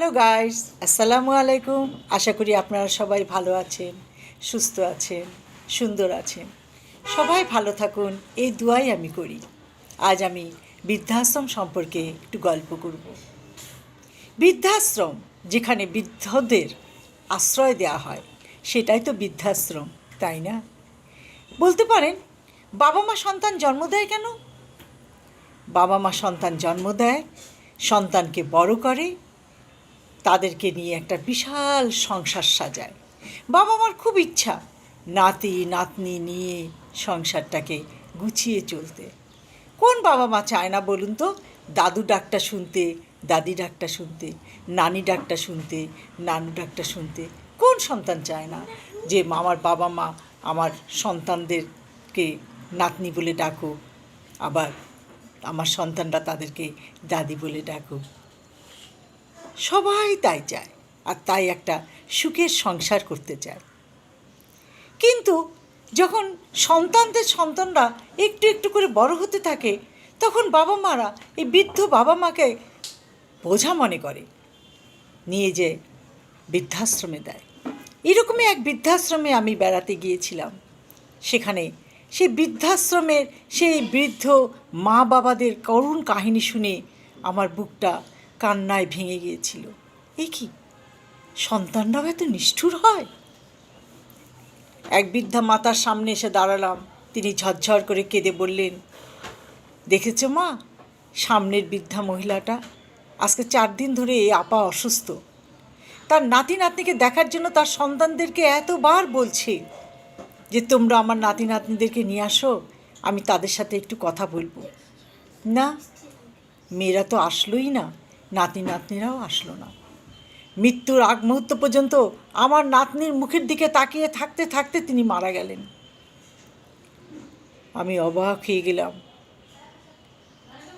Hello guys আসসালামু আলাইকুম আশা করি আপনারা সবাই ভালো আছেন, সুস্থ আছেন, সুন্দর আছেন। সবাই ভালো থাকুন, এই দুয়াই আমি করি। আজ আমি বৃদ্ধাশ্রম সম্পর্কে একটু গল্প করব। বৃদ্ধাশ্রম, যেখানে বৃদ্ধদের আশ্রয় দেওয়া হয়, সেটাই তো বৃদ্ধাশ্রম, তাই না? বলতে পারেন, বাবা মা সন্তান জন্ম দেয় কেন? বাবা মা সন্তান জন্ম দেয়, সন্তানকে বড় করে তাদেরকে নিয়ে একটা বিশাল সংসার সাজায়। বাবা মার খুব ইচ্ছা নাতি, নাতনি নিয়ে সংসারটাকে গুছিয়ে চলতে। কোন বাবা মা চায় না বলুন তো? দাদু ডাকটা শুনতে, দাদি ডাকটা শুনতে, নানি ডাকটা শুনতে, নানু ডাকটা শুনতে। কোন সন্তান চায় না যে আমার বাবা মা আমার সন্তানদেরকে নাতনি বলে ডাকুক, আবার আমার সন্তানরা তাদেরকে দাদি বলে ডাকুক। সবাই তাই চায় আর তাই একটা সুখের সংসার করতে চায়। কিন্তু যখন সন্তানদের সন্তানরা একটু একটু করে বড় হতে থাকে, তখন বাবা মারা এই বৃদ্ধ বাবা মাকে বোঝা মনে করে, নিয়ে যে বৃদ্ধাশ্রমে দেয়। এরকমই এক বৃদ্ধাশ্রমে আমি বেড়াতে গিয়েছিলাম। সেখানে সেই বৃদ্ধাশ্রমের সেই বৃদ্ধ মা বাবাদের করুণ কাহিনী শুনে আমার বুকটা কান্নায় ভেঙে গিয়েছিল। এ কি? সন্তানরাও এত নিষ্ঠুর হয়? এক বৃদ্ধা মাতার সামনে এসে দাঁড়ালাম। তিনি ঝরঝর করে কেঁদে বললেন, দেখেছ মা, সামনের বৃদ্ধা মহিলাটা আজকে চার দিন ধরে এই আপা অসুস্থ। তার নাতি নাতনিকে দেখার জন্য তার সন্তানদেরকে এতবার বলছে যে, তোমরা আমার নাতি নাতনিদেরকে নিয়ে আসো, আমি তাদের সাথে একটু কথা বলব। না, মেয়েরা তো আসলোই না। নাতি নাতনিরাও আসলো না। মৃত্যুর আগ মুহূর্ত পর্যন্ত আমার নাতনির মুখের দিকে তাকিয়ে থাকতে থাকতে তিনি মারা গেলেন। আমি অবাক হয়ে গেলাম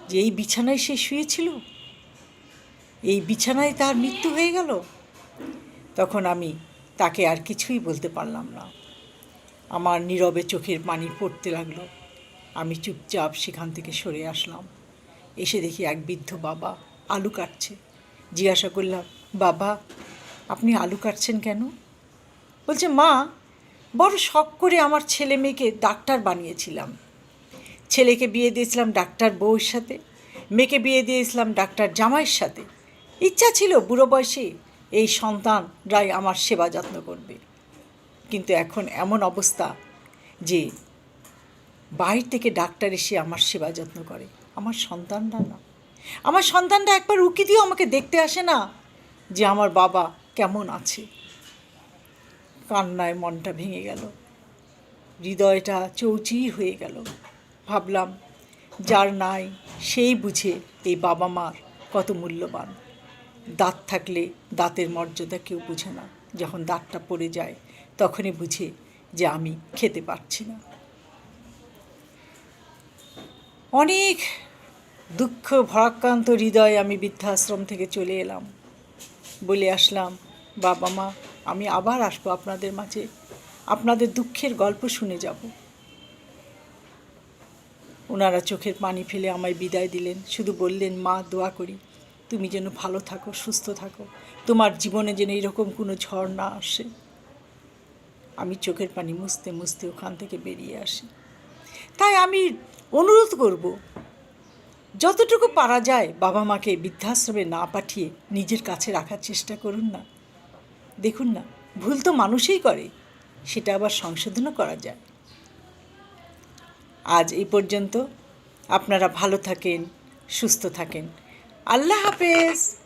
যে এই বিছানায় সে শুয়েছিল? এই বিছানায় তার মৃত্যু হয়ে গেল? তখন আমি তাকে আর কিছুই বলতে পারলাম না। আমার নীরবে চোখের পানি পড়তে লাগল। আমি চুপচাপ সেখান থেকে সরে আসলাম। এসে দেখি এক বৃদ্ধ বাবা আলু কাটছে। জিজ্ঞাসা করলাম, বাবা, আপনি আলু কাটছেন কেন? বলছে, মা, বড় শখ করে আমার ছেলে মেয়েকে ডাক্তার বানিয়েছিলাম। ছেলেকে বিয়ে দিয়েছিলাম ডাক্তার বউয়ের সাথে, মেয়েকে বিয়ে দিয়েছিলাম ডাক্তার জামাইয়ের সাথে। ইচ্ছা ছিল বুড়ো বয়সে এই সন্তান সন্তানরাই আমার সেবা যত্ন করবে। কিন্তু এখন এমন অবস্থা যে বাইরে থেকে ডাক্তার এসে আমার সেবা যত্ন করে। আমার সন্তানরা না। আমার সন্তানরা একবার উকি দিয়েও আমাকে দেখতে আসে না যে আমার বাবা কেমন আছে। কান্নায় মনটা ভেঙে গেল। হৃদয়টা চৌচির হয়ে গেল। ভাবলাম, যার নাই সেই বুঝে এই বাবা মার কত মূল্যবান। দাঁত থাকলে দাঁতের মর্যাদা কেউ বুঝে না। যখন দাঁতটা পড়ে যায়, তখনই বুঝে যে আমি খেতে পারছি না। অনেক দুঃখ, ভরাক্রান্ত হৃদয়ে আমি বৃদ্ধাশ্রম থেকে চলে এলাম। বলে আসলাম, বাবা মা, আমি আবার আসব আপনাদের মাঝে। আপনাদের দুঃখের গল্প শুনে যাব। ওনারা চোখের পানি ফেলে আমায় বিদায় দিলেন। শুধু বললেন, মা, দোয়া করি, তুমি যেন ভালো থাকো, সুস্থ থাকো। তোমার জীবনে যেন এরকম কোনো ঝড় না আসে। আমি চোখের পানি মুছতে মুছতে ওখান থেকে বেরিয়ে আসি। তাই আমি অনুরোধ করব যতটুকু পারা যায় বাবা মাকে বৃদ্ধাশ্রমে না পাঠিয়ে নিজের কাছে রাখার চেষ্টা করুন না। দেখুন না, ভুল তো মানুষই করে, সেটা আবার সংশোধনও করা যায়। আজ এই পর্যন্ত। আপনারা ভালো থাকেন, সুস্থ থাকেন। আল্লাহ হাফেজ।